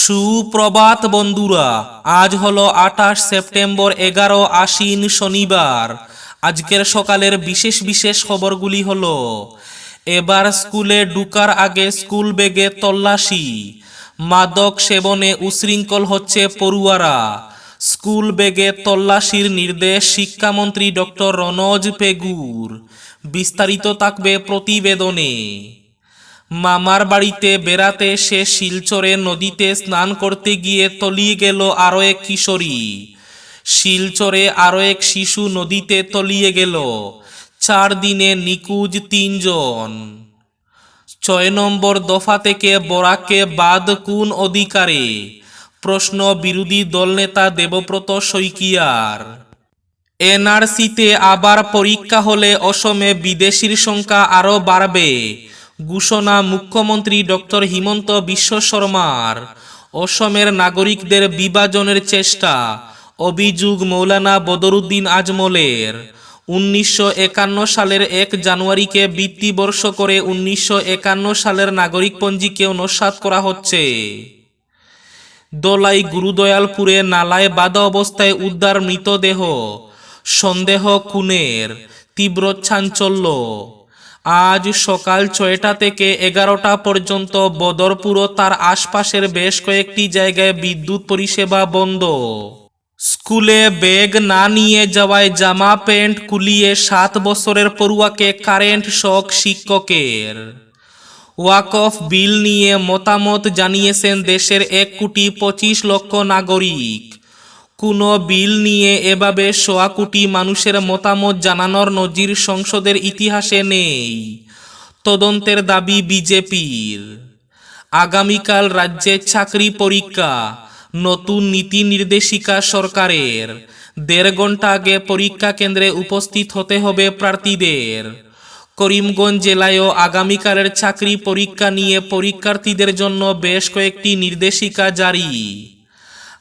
সুপ্রভাত বন্ধুরা, আজ হলো আঠাশ সেপ্টেম্বর এগারো আশ্বিন শনিবার। আজকের সকালের বিশেষ বিশেষ খবরগুলি হলো, এবার স্কুলে ঢুকার আগে স্কুল বেগে তল্লাশি, মাদক সেবনে উশৃঙ্খল হচ্ছে পড়ুয়ারা। স্কুল বেগে তল্লাশির নির্দেশ শিক্ষামন্ত্রী ডক্টর রনজ পেগুর বিস্তারিত থাকবে প্রতিবেদনে। মামার বাড়িতে বেড়াতে সে শিলচরে নদীতে স্নান করতে গিয়ে তলিয়ে গেল আরও এক কিশোরী। শিলচরে আরও এক শিশু নদীতে তলিয়ে গেল। চার দিনে নিকুজ তিনজন। ছয় নম্বর দফা থেকে বরাককে বাদ কোন অধিকারে? প্রশ্ন বিরোধী দলনেতা দেবব্রত শইকিয়ার। এনআরসিতে আবার পরীক্ষা হলে অসমে বিদেশির সংখ্যা আরও বাড়বে। ঘোষণা মুখ্যমন্ত্রী ডক্টর হিমন্ত বিশ্ব শর্মার। অসমের নাগরিকদের বিভাজনের চেষ্টা, অভিযোগ মৌলানা বদরুদ্দিন আজমলের। উনিশশো একান্ন সালের এক জানুয়ারিকে বৃত্তিবর্ষ করে উনিশশো একান্ন সালের নাগরিক পঞ্জিকেও নস্বাত করা হচ্ছে। দোলাই গুরুদয়ালপুরে নালায় বাঁধা অবস্থায় উদ্ধার মৃতদেহ, সন্দেহ খুনের, তীব্র চাঞ্চল্য। আজ সকাল ছয়টা থেকে এগারোটা পর্যন্ত বদরপুর ও তার আশপাশের বেশ কয়েকটি জায়গায় বিদ্যুৎ পরিষেবা বন্ধ। স্কুলে ব্যাগ না নিয়ে যাওয়ায় জামা প্যান্ট কুলিয়ে সাত বছরের পড়ুয়াকে কারেন্ট শক শিক্ষকের। ওয়াকফ বিল নিয়ে মতামত জানিয়েছেন দেশের এক কোটি পঁচিশ লক্ষ নাগরিক। কোনো বিল নিয়ে এভাবে সোয়া কোটি মানুষের মতামত জানানোর নজির সংসদের ইতিহাসে নেই। তদন্তের দাবি বিজেপির। আগামীকাল রাজ্যে চাকরি পরীক্ষা, নতুন নীতি নির্দেশিকা সরকারের। দেড় ঘণ্টা আগে পরীক্ষা কেন্দ্রে উপস্থিত হতে হবে প্রার্থীদের। করিমগঞ্জ জেলায়ও আগামীকালের চাকরি পরীক্ষা নিয়ে পরীক্ষার্থীদের জন্য বেশ কয়েকটি নির্দেশিকা জারি।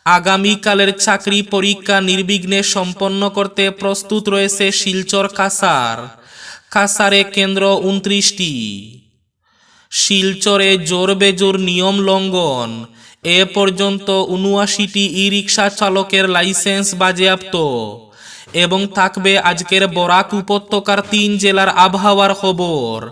আগামীকালের চাকরি পরীক্ষা নির্বিঘ্নে সম্পন্ন করতে প্রস্তুত রয়েছে শিলচর কাসার। কাসারে কেন্দ্র উনত্রিশটি। শিলচরে জোর বেজোর নিয়ম লঙ্ঘন। এ পর্যন্ত উনআশিটি ই রিক্সা চালকের লাইসেন্স বাজেয়াপ্ত। এবং থাকবে আজকের বরাক উপত্যকার তিন জেলার আবহাওয়ার খবর।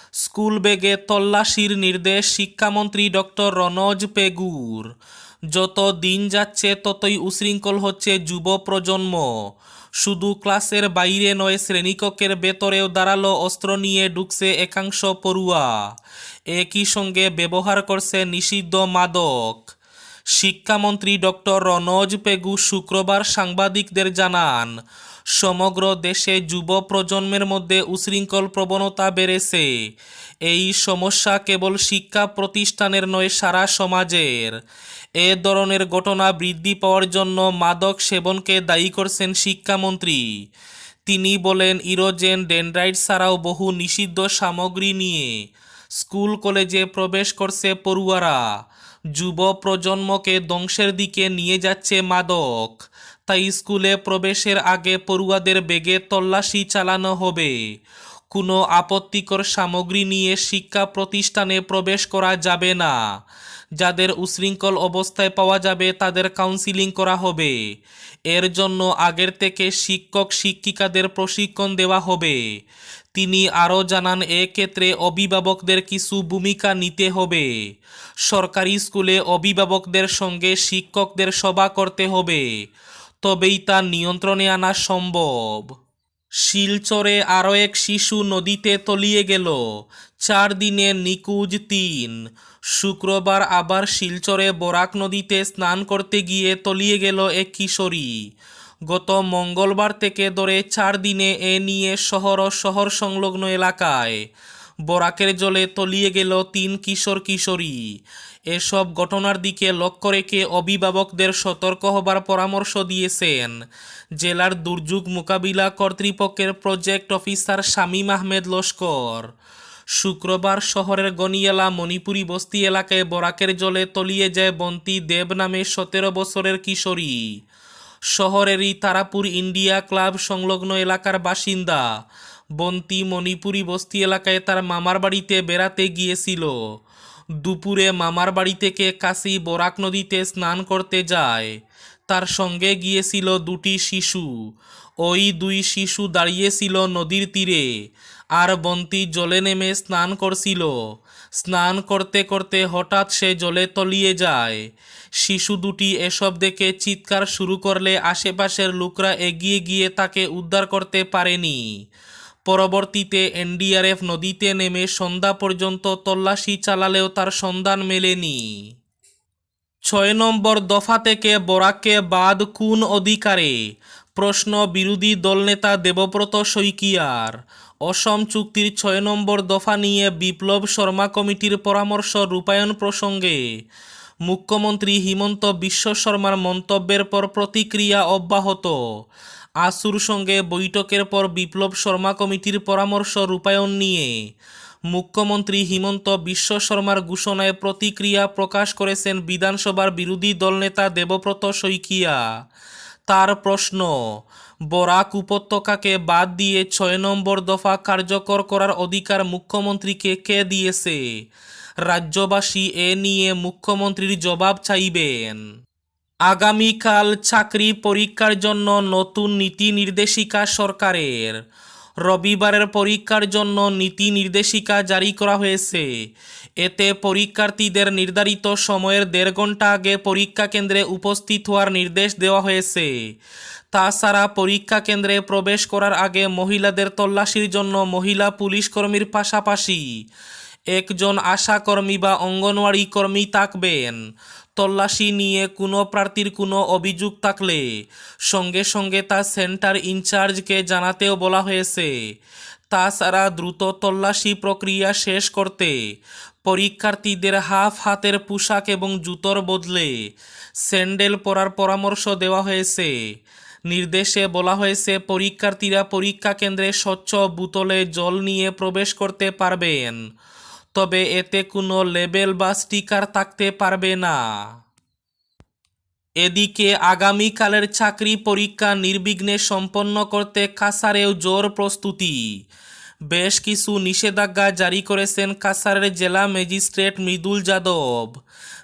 স্কুল বেগে তল্লাশির নির্দেশ শিক্ষামন্ত্রী ডক্টর রনজ পেগুর। যত দিন যাচ্ছে, ততই উশৃঙ্খল হচ্ছে যুব প্রজন্ম। শুধু ক্লাসের বাইরে নয়, শ্রেণীকক্ষের ভেতরেও দাঁড়াল অস্ত্র নিয়ে ঢুকছে একাংশ পড়ুয়া। একই সঙ্গে ব্যবহার করছে নিষিদ্ধ মাদক। শিক্ষামন্ত্রী ডক্টর রনজ পেগু শুক্রবার সাংবাদিকদের জানান সমগ্র দেশে যুব প্রজন্মের মধ্যে উশৃঙ্খল প্রবণতা বেড়েছে। এই সমস্যা কেবল শিক্ষা প্রতিষ্ঠানের নয়, সারা সমাজের। এ ধরনের ঘটনা বৃদ্ধি পাওয়ার জন্য মাদক সেবনকে দায়ী করছেন শিক্ষামন্ত্রী। তিনি বলেন, ইরোজেন ডেনড্রাইট ছাড়াও বহু নিষিদ্ধ সামগ্রী নিয়ে স্কুল, কলেজে প্রবেশ করছে পড়ুয়ারা। যুব প্রজন্মকে ধ্বংসের দিকে নিয়ে যাচ্ছে মাদক। তাই স্কুলে প্রবেশের আগে পড়ুয়াদের বেগে তল্লাশি চালানো হবে। কোনো আপত্তিকর সামগ্রী নিয়ে শিক্ষা প্রতিষ্ঠানে প্রবেশ করা যাবে না। যাদের উশৃঙ্খল অবস্থায় পাওয়া যাবে, তাদের কাউন্সিলিং করা হবে। এর জন্য আগের থেকে শিক্ষক শিক্ষিকাদের প্রশিক্ষণ দেওয়া হবে। তিনি আরও জানান এ ক্ষেত্রে অভিভাবকদের কিছু ভূমিকা নিতে হবে। সরকারি স্কুলে অভিভাবকদের সঙ্গে শিক্ষকদের সভা করতে হবে। তবেই তা নিয়ন্ত্রণে আনা সম্ভব। শিলচরে আরও এক শিশু নদীতে তলিয়ে গেল। চার দিনে নিকুজ তিন। শুক্রবার আবার শিলচরে বরাক নদীতে স্নান করতে গিয়ে তলিয়ে গেল এক কিশোরী। গত মঙ্গলবার থেকে ধরে চার দিনে এ নিয়ে শহর ও শহর সংলগ্ন এলাকায় বরাকের জলে তলিয়ে গেল তিন কিশোর কিশোরী। এসব ঘটনার দিকে লক্ষ্য রেখে অভিভাবকদের সতর্ক হবার পরামর্শ দিয়েছেন জেলার দুর্যোগ মোকাবিলা কর্তৃপক্ষের প্রজেক্ট অফিসার শামীম আহমেদ লস্কর। শুক্রবার শহরের গনিয়ালা, মণিপুরি বস্তি এলাকায় বরাকের জলে তলিয়ে যায় বন্তি দেব নামে সতেরো বছরের কিশোরী। শহরেরই তারাপুর ইন্ডিয়া ক্লাব সংলগ্ন এলাকার বাসিন্দা। বন্তি মণিপুরি বস্তি এলাকায় তার মামার বাড়িতে বেড়াতে গিয়েছিল। দুপুরে মামার বাড়ি থেকে কাশি বরাক নদীতে স্নান করতে যায়। তার সঙ্গে গিয়েছিল দুটি শিশু। ওই দুই শিশু দাঁড়িয়েছিল নদীর তীরে আর বন্তি জলে নেমে স্নান করছিল। স্নান করতে করতে হঠাৎ সে জলে তলিয়ে যায়। শিশু দুটি এসব দেখে চিৎকার শুরু করলে আশেপাশের লোকরা এগিয়ে গিয়ে তাকে উদ্ধার করতে পারেনি। পরবর্তীতে এনডিআরএফ নদীতে নেমে সন্ধ্যা পর্যন্ত তল্লাশি চালালেও তার সন্ধান মেলেনি। ছয় নম্বর দফা থেকে বরাককে বাদ কোন অধিকারে? প্রশ্ন বিরোধী দলনেতা দেবব্রত শইকিয়ার। অসম চুক্তির ছয় নম্বর দফা নিয়ে বিপ্লব শর্মা কমিটির পরামর্শ রূপায়ণ প্রসঙ্গে মুখ্যমন্ত্রী হিমন্ত বিশ্ব শর্মার মন্তব্যের পর প্রতিক্রিয়া অব্যাহত। আসুর সঙ্গে বৈঠকের পর বিপ্লব শর্মা কমিটির পরামর্শ রূপায়ণ নিয়ে। মুখ্যমন্ত্রী হিমন্ত বিশ্ব শর্মার ঘোষণায় প্রতিক্রিয়া প্রকাশ করেছেন বিধানসভার বিরোধী দলনেতা দেবব্রত শইকিয়া। তার প্রশ্ন, বরাক উপত্যকাকে বাদ দিয়ে ছয় নম্বর দফা কার্যকর করার অধিকার মুখ্যমন্ত্রীকে কে দিয়েছে? রাজ্যবাসী এ নিয়ে মুখ্যমন্ত্রীর জবাব চাইবেন। আগামীকাল চাকরি পরীক্ষার জন্য নতুন নীতি নির্দেশিকা সরকারের। রবিবারের পরীক্ষার জন্য নীতি নির্দেশিকা জারি করা হয়েছে। এতে পরীক্ষার্থীদের নির্ধারিত সময়ের দেড় ঘণ্টা আগে পরীক্ষা কেন্দ্রে উপস্থিত হওয়ার নির্দেশ দেওয়া হয়েছে। তাছাড়া পরীক্ষা কেন্দ্রে প্রবেশ করার আগে মহিলাদের তল্লাশির জন্য মহিলা পুলিশ কর্মীর পাশাপাশি একজন আশাকর্মী বা অঙ্গনওয়াড়ি কর্মী থাকবেন। তল্লাশি নিয়ে কোনো প্রার্থীর কোনো অভিযোগ থাকলে সঙ্গে সঙ্গে তা সেন্টার ইনচার্জকে জানাতেও বলা হয়েছে। তাছাড়া দ্রুত তল্লাশি প্রক্রিয়া শেষ করতে পরীক্ষার্থীদের হাফ হাতের পোশাক এবং জুতোর বদলে স্যান্ডেল পরার পরামর্শ দেওয়া হয়েছে। নির্দেশে বলা হয়েছে, পরীক্ষার্থীরা পরীক্ষা কেন্দ্রে স্বচ্ছ বোতলে জল নিয়ে প্রবেশ করতে পারবেন। তবে এতে কোনো লেবেল বা স্টিকার থাকতে পারবে না। এদিকে আগামীকালের চাকরি পরীক্ষা নির্বিঘ্নে সম্পন্ন করতে কাসারেও জোর প্রস্তুতি। বেশ কিছু নিষেধাজ্ঞা জারি করেছেন কাসারের জেলা ম্যাজিস্ট্রেট মৃদুল যাদব।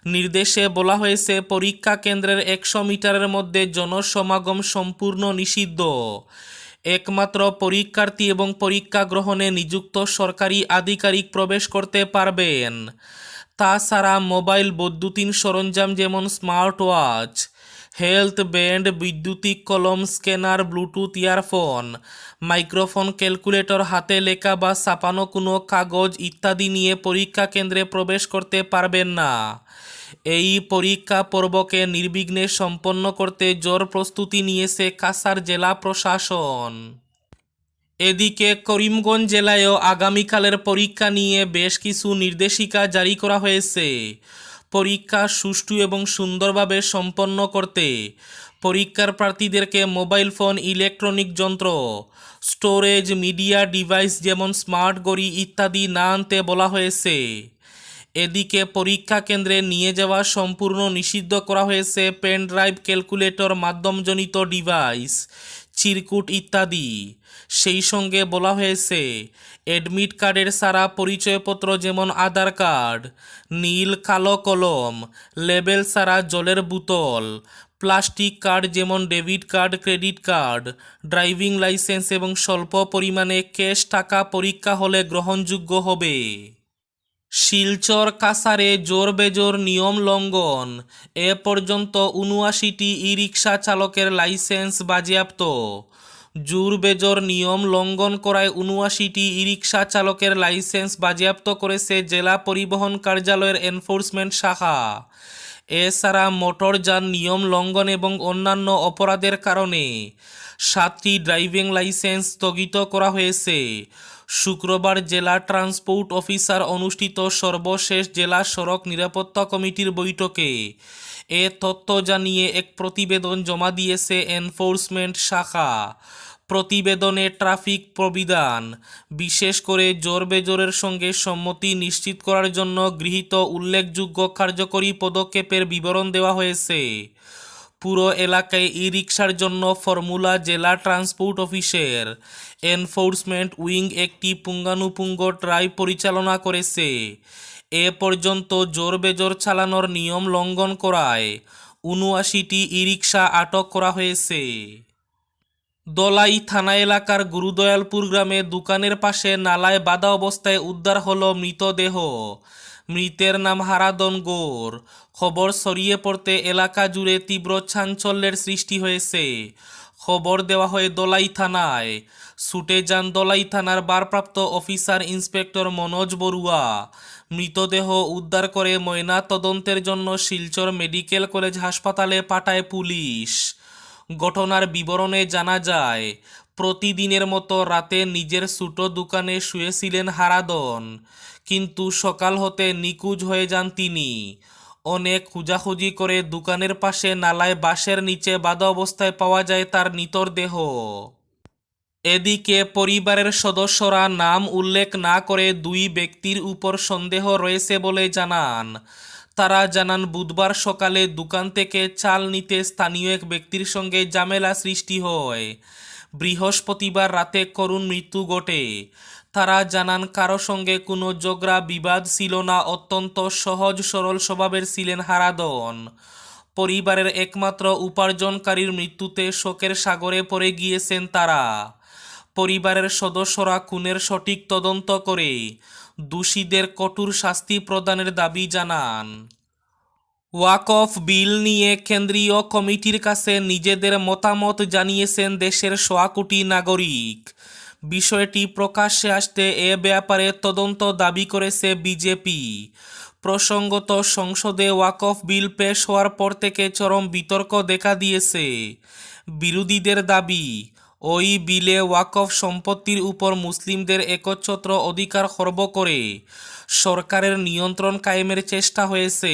নির্দেশে বলা হয়েছে, পরীক্ষা কেন্দ্রের একশো মিটারের মধ্যে জনসমাগম সম্পূর্ণ নিষিদ্ধ। একমাত্র পরীক্ষার্থী এবং পরীক্ষা গ্রহণে নিযুক্ত সরকারি আধিকারিক প্রবেশ করতে পারবেন। তাছাড়া মোবাইল, বৈদ্যুতিন সরঞ্জাম যেমন স্মার্ট ওয়াচ হেলথ ব্যান্ড, বৈদ্যুতিক কলম, scanner, Bluetooth, earphone, microphone, calculator, হাতে লেখা বা ছাপানো কোনো কাগজ ইত্যাদি নিয়ে পরীক্ষা কেন্দ্রে প্রবেশ করতে পারবেন না। এই পরীক্ষা পর্বকে নির্বিঘ্নে সম্পন্ন করতে জোর প্রস্তুতি নিয়েছে কাসার জেলা প্রশাসন। এদিকে করিমগঞ্জ জেলায়ও আগামীকালের পরীক্ষা নিয়ে বেশ কিছু নির্দেশিকা জারি করা হয়েছে। পরীক্ষা সুষ্ঠু এবং সুন্দরভাবে সম্পন্ন করতে পরীক্ষার প্রার্থীদেরকে মোবাইল ফোন, ইলেকট্রনিক যন্ত্র, স্টোরেজ, মিডিয়া ডিভাইস যেমন স্মার্ট গড়ি ইত্যাদি না আনতে বলা হয়েছে। এদিকে পরীক্ষা কেন্দ্রে নিয়ে যাওয়া সম্পূর্ণ নিষিদ্ধ করা হয়েছে পেন ড্রাইভ ক্যালকুলেটর মাধ্যমজনিত ডিভাইস, চিরকুট ইত্যাদি। সেই সঙ্গে বলা হয়েছে অ্যাডমিট কার্ডের সারা পরিচয়পত্র যেমন আধার কার্ড, নীল, কালো কলম, লেবেল সারা জলের বোতল, প্লাস্টিক কার্ড যেমন debit card, credit card, driving licence এবং স্বল্প পরিমাণে ক্যাশ টাকা পরীক্ষা হলে গ্রহণযোগ্য হবে। শিলচর কাসারে জোর বেজোর নিয়ম লঙ্ঘন। এ পর্যন্ত উনআশিটি ই রিক্সা চালকের লাইসেন্স বাজেয়াপ্ত। জোর বেজোর নিয়ম লঙ্ঘন করায় উনআশিটি ই রিক্সা চালকের লাইসেন্স বাজেয়াপ্ত করেছে জেলা পরিবহন কার্যালয়ের এনফোর্সমেন্ট শাখা। এছাড়া মোটরযান নিয়ম লঙ্ঘন এবং অন্যান্য অপরাধের কারণে সাতটি ড্রাইভিং লাইসেন্স স্থগিত করা হয়েছে। শুক্রবার জেলা ট্রান্সপোর্ট অফিসার অনুষ্ঠিত সর্বশেষ জেলা সড়ক নিরাপত্তা কমিটির বৈঠকে এ তথ্য জানিয়ে এক প্রতিবেদন জমা দিয়েছে এনফোর্সমেন্ট শাখা। প্রতিবেদনে ট্রাফিক প্রবিধান, বিশেষ করে জোর বেজোরের সঙ্গে সম্মতি নিশ্চিত করার জন্য গৃহীত উল্লেখযোগ্য কার্যকরী পদক্ষেপের বিবরণ দেওয়া হয়েছে। পুরো এলাকায় ই রিক্সার জন্য ফর্মুলা জেলা ট্রান্সপোর্ট অফিসের এনফোর্সমেন্ট উইং একটি পুঙ্গানুপুঙ্গ ট্রাই পরিচালনা করেছে। এ পর্যন্ত জোর বেজোর চালানোর নিয়ম লঙ্ঘন করায় উনআশিটি ই রিক্সা আটক করা হয়েছে। দলাই থানা এলাকার গুরুদয়ালপুর গ্রামে দোকানের পাশে নালায় বাঁধা অবস্থায় উদ্ধার হলো মৃতদেহ। মৃতের নাম হারাদন গোর। খবর ছড়িয়ে পড়তে এলাকা জুড়ে তীব্র চাঞ্চল্যের সৃষ্টি হয়েছে। খবর দেওয়া হয় দলাই থানায়। ছুটে যান দলাই থানার ভারপ্রাপ্ত অফিসার ইন্সপেক্টর মনোজ বড়ুয়া। মৃতদেহ উদ্ধার করে ময়না তদন্তের জন্য শিলচর মেডিকেল কলেজ হাসপাতালে পাঠায় পুলিশ। ঘটনার বিবরণে জানা যায়, প্রতিদিনের মতো রাতে নিজের ছোট দোকানে শুয়েছিলেন হারাদন। কিন্তু সকাল হতে নিখোঁজ হয়ে যান তিনি। অনেক খোঁজাখুঁজি করে দোকানের পাশে নালায় বাঁশের নিচে বাঁধা অবস্থায় পাওয়া যায় তার নিতর দেহ। এদিকে পরিবারের সদস্যরা নাম উল্লেখ না করে দুই ব্যক্তির উপর সন্দেহ রয়েছে বলে জানান। তারা জানান, বুধবার সকালে দোকান থেকে চাল নিতে স্থানীয় এক ব্যক্তির সঙ্গে ঝামেলা সৃষ্টি হয়। বৃহস্পতিবার রাতে করুণ মৃত্যু ঘটে। তারা জানান, কারও সঙ্গে কোনো জগড়া বিবাদ ছিল না, অত্যন্ত সহজ সরল স্বভাবের ছিলেন হারাদন। পরিবারের একমাত্র উপার্জনকারীর মৃত্যুতে শোকের সাগরে পড়ে গিয়েছেন তারা। পরিবারের সদস্যরা খুনের সঠিক তদন্ত করে দোষীদের কঠোর শাস্তি প্রদানের দাবি জানান। ওয়াকফ বিল নিয়ে কেন্দ্রীয় কমিটির কাছে নিজেদের মতামত জানিয়েছেন দেশের সোয়া কোটি নাগরিক। বিষয়টি প্রকাশ্যে আসতে এ ব্যাপারে তদন্ত দাবি করেছে বিজেপি। প্রসঙ্গত, সংসদে ওয়াকফ বিল পেশ হওয়ার পর থেকে চরম বিতর্ক দেখা দিয়েছে। বিরোধীদের দাবি ওই বিলে ওয়াকফ সম্পত্তির উপর মুসলিমদের একচ্ছত্র অধিকার খর্ব করে। সরকারের নিয়ন্ত্রণ কায়েমের চেষ্টা হয়েছে।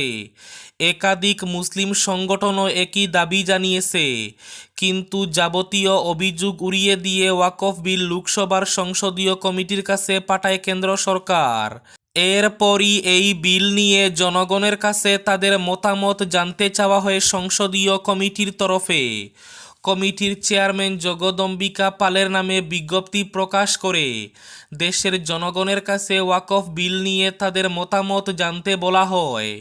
একাধিক মুসলিম সংগঠনও একই দাবি জানিয়েছে। কিন্তু যাবতীয় অভিযোগ উড়িয়ে দিয়ে ওয়াকফ বিল লোকসভার সংসদীয় কমিটির কাছে পাঠায় কেন্দ্র সরকার। এরপরই এই বিল নিয়ে জনগণের কাছে তাদের মতামত জানতে চাওয়া হয় সংসদীয় কমিটির তরফে। কমিটির চেয়ারম্যান জগদম্বিকা পালের নামে বিজ্ঞপ্তি প্রকাশ করে, দেশের জনগণের কাছে ওয়াকফ বিল নিয়ে তাদের মতামত জানতে বলা হয়।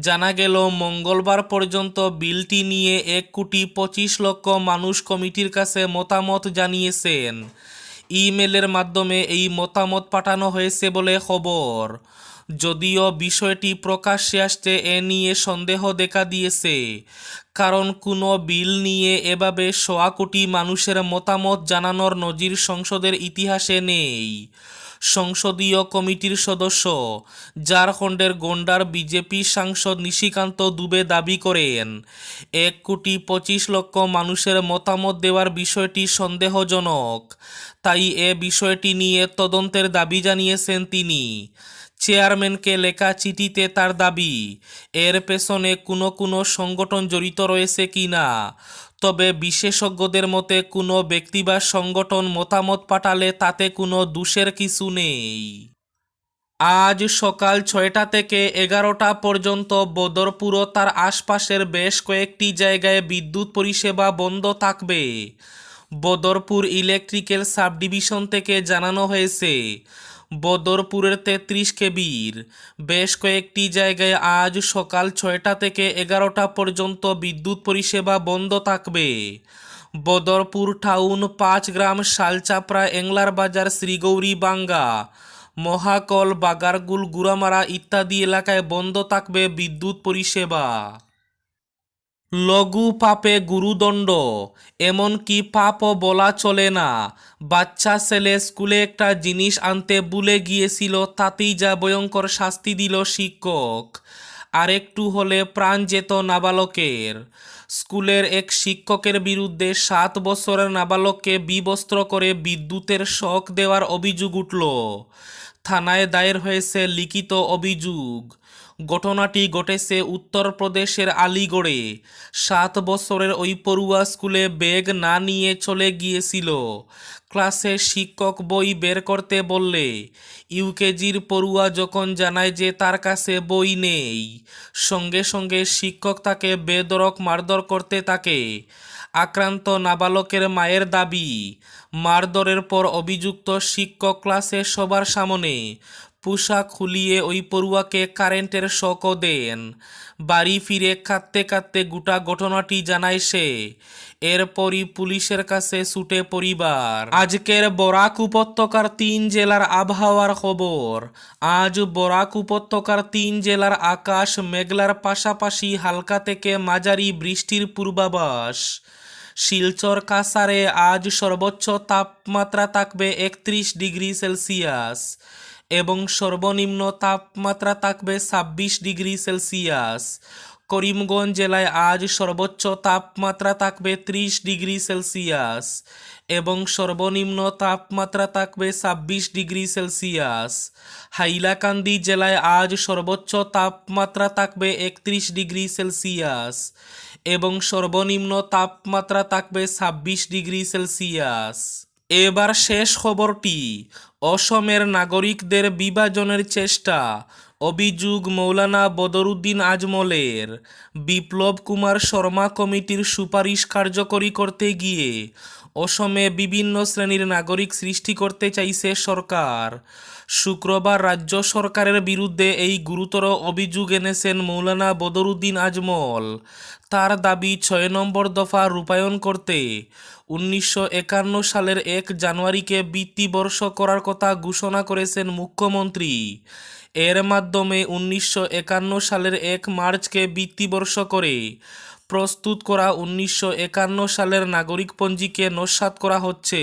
জানা গেল, মঙ্গলবার পর্যন্ত বিলটি নিয়ে এক কোটি পঁচিশ লক্ষ মানুষ কমিটির কাছে মতামত জানিয়েছেন। ইমেলের মাধ্যমে এই মতামত পাঠানো হয়েছে বলে খবর। যদিও বিষয়টি প্রকাশ্যে আসতে এ নিয়ে সন্দেহ দেখা দিয়েছে। কারণ কোনো বিল নিয়ে এভাবে সোয়া কোটি মানুষের মতামত জানানোর নজির সংসদের ইতিহাসে নেই। সংসদীয় কমিটির সদস্য ঝাড়খণ্ডের গোন্ডার বিজেপি সাংসদ নিশিকান্ত দুবে দাবি করেন, এক কোটি পঁচিশ লক্ষ মানুষের মতামত দেওয়ার বিষয়টি সন্দেহজনক। তাই এ বিষয়টি নিয়ে তদন্তের দাবি জানিয়েছেন তিনি। চেয়ারম্যানকে লেখা চিঠিতে তার দাবি, এর পেছনে কোনো কোনো সংগঠন জড়িত রয়েছে কি না? তবে বিশেষজ্ঞদের মতে কোনো ব্যক্তি বা সংগঠন মতামত পাঠালে তাতে কোনো দোষের কিছু নেই। আজ সকাল ছয়টা থেকে এগারোটা পর্যন্ত বদরপুর ও তার আশপাশের বেশ কয়েকটি জায়গায় বিদ্যুৎ পরিষেবা বন্ধ থাকবে। বদরপুর ইলেকট্রিক্যাল সাব ডিভিশন থেকে জানানো হয়েছে বদরপুরের তেত্রিশ কেবির। বেশ কয়েকটি জায়গায় আজ সকাল ছয়টা থেকে এগারোটা পর্যন্ত বিদ্যুৎ পরিষেবা বন্ধ থাকবে। বদরপুর টাউন পাঁচ গ্রাম শালচাপড়া এংলার বাজার শ্রীগৌরী বাঙ্গা মহাকল বাগারগুল গুড়ামারা ইত্যাদি এলাকায় বন্ধ থাকবে বিদ্যুৎ পরিষেবা। লঘু পাপে গুরুদণ্ড, এমনকি পাপও বলা চলে না। বাচ্চা ছেলে স্কুলে একটা জিনিস আনতে ভুলে গিয়েছিল, তাতেই যা ভয়ঙ্কর শাস্তি দিল শিক্ষক। আরেকটু হলে প্রাণ যেত নাবালকের। স্কুলের এক শিক্ষকের বিরুদ্ধে সাত বছরের নাবালককে বিবস্ত্র করে বিদ্যুতের শক দেওয়ার অভিযোগ উঠল। থানায় দায়ের হয়েছে লিখিত অভিযোগ। ঘটনাটি ঘটেছে উত্তরপ্রদেশের আলিগড়ে। সাত বছরের ওই পড়ুয়া স্কুলে ব্যাগ না নিয়ে চলে গিয়েছিল। ক্লাসে শিক্ষক বই বের করতে বললে, ইউকেজির পড়ুয়া যখন জানায় যে তার কাছে বই নেই, সঙ্গে সঙ্গে শিক্ষক তাকে বেদরক মারধর করতে থাকে। আক্রান্ত নাবালকের মায়ের দাবি, মারধরের পর অভিযুক্ত শিক্ষক ক্লাসে সবার সামনে পোশাক খুলিয়ে ওই পড়ুয়াকে কারেন্টের শকও দেন। বাড়ি ফিরে কাঁদতে কাঁদতে গোটা ঘটনাটি জানায় সে। এরপরই পুলিশের কাছে ছুটে পরিবার। আজকের বরাক উপত্যকার তিন জেলার আবহাওয়ার খবর। আজ বরাক উপত্যকার তিন জেলার আকাশ মেঘলার পাশাপাশি হালকা থেকে মাঝারি বৃষ্টির পূর্বাভাস। শিলচর কাসারে আজ সর্বোচ্চ তাপমাত্রা থাকবে একত্রিশ ডিগ্রি সেলসিয়াস। এবং সর্বনিম্ন তাপমাত্রা থাকবে ছাব্বিশ ডিগ্রি সেলসিয়াস। করিমগঞ্জ জেলায় আজ সর্বোচ্চ তাপমাত্রা থাকবে ত্রিশ ডিগ্রি সেলসিয়াস এবং সর্বনিম্ন তাপমাত্রা থাকবে ছাব্বিশ ডিগ্রি সেলসিয়াস। হাইলাকান্দি জেলায় আজ সর্বোচ্চ তাপমাত্রা থাকবে একত্রিশ ডিগ্রি সেলসিয়াস এবং সর্বনিম্ন তাপমাত্রা থাকবে ছাব্বিশ ডিগ্রি সেলসিয়াস। এবার শেষ খবরটি, অসমের নাগরিকদের বিভাজনের চেষ্টা, অভিযোগ মৌলানা বদরুদ্দিন আজমলের। বিপ্লব কুমার শর্মা কমিটির সুপারিশ কার্যকরী করতে গিয়ে অসমে বিভিন্ন শ্রেণির নাগরিক সৃষ্টি করতে চাইছে সরকার। শুক্রবার রাজ্য সরকারের বিরুদ্ধে এই গুরুতর অভিযোগ এনেছেন মৌলানা বদরুদ্দিন আজমল। তার দাবি ছয় নম্বর দফা রূপায়ণ করতে উনিশশো একান্ন সালের এক জানুয়ারিকে বৃত্তিবর্ষ করার কথা ঘোষণা করেছেন মুখ্যমন্ত্রী। এর মাধ্যমে উনিশশো একান্ন সালের এক মার্চকে বৃত্তিবর্ষ করে প্রস্তুত করা উনিশশো একান্ন সালের নাগরিকপঞ্জিকে নস্যাৎ করা হচ্ছে।